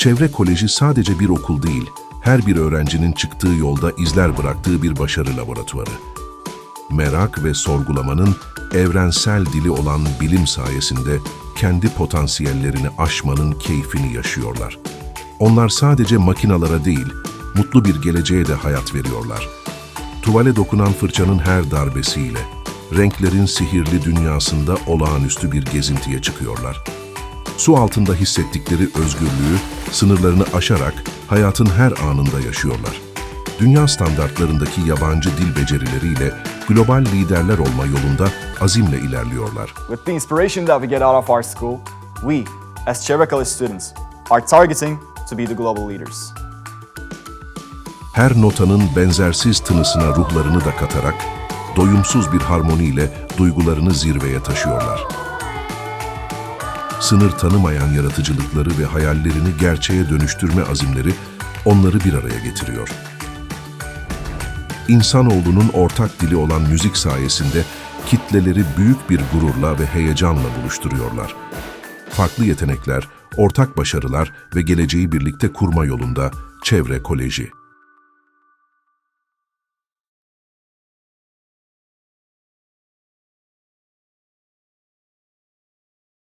Çevre Koleji sadece bir okul değil, her bir öğrencinin çıktığı yolda izler bıraktığı bir başarı laboratuvarı. Merak ve sorgulamanın evrensel dili olan bilim sayesinde kendi potansiyellerini aşmanın keyfini yaşıyorlar. Onlar sadece makinalara değil, mutlu bir geleceğe de hayat veriyorlar. Tuvale dokunan fırçanın her darbesiyle, renklerin sihirli dünyasında olağanüstü bir gezintiye çıkıyorlar. Su altında hissettikleri özgürlüğü, sınırlarını aşarak hayatın her anında yaşıyorlar. Dünya standartlarındaki yabancı dil becerileriyle global liderler olma yolunda azimle ilerliyorlar. With the inspiration that we get out of our school, we, as College students, are targeting to be the global leaders. Her notanın benzersiz tınısına ruhlarını da katarak, doyumsuz bir harmoniyle duygularını zirveye taşıyorlar. Sınır tanımayan yaratıcılıkları ve hayallerini gerçeğe dönüştürme azimleri onları bir araya getiriyor. İnsanoğlunun ortak dili olan müzik sayesinde kitleleri büyük bir gururla ve heyecanla buluşturuyorlar. Farklı yetenekler, ortak başarılar ve geleceği birlikte kurma yolunda Çevre Koleji.